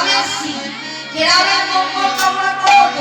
গ্রামে গ্রামের নম্বর তোমরা কত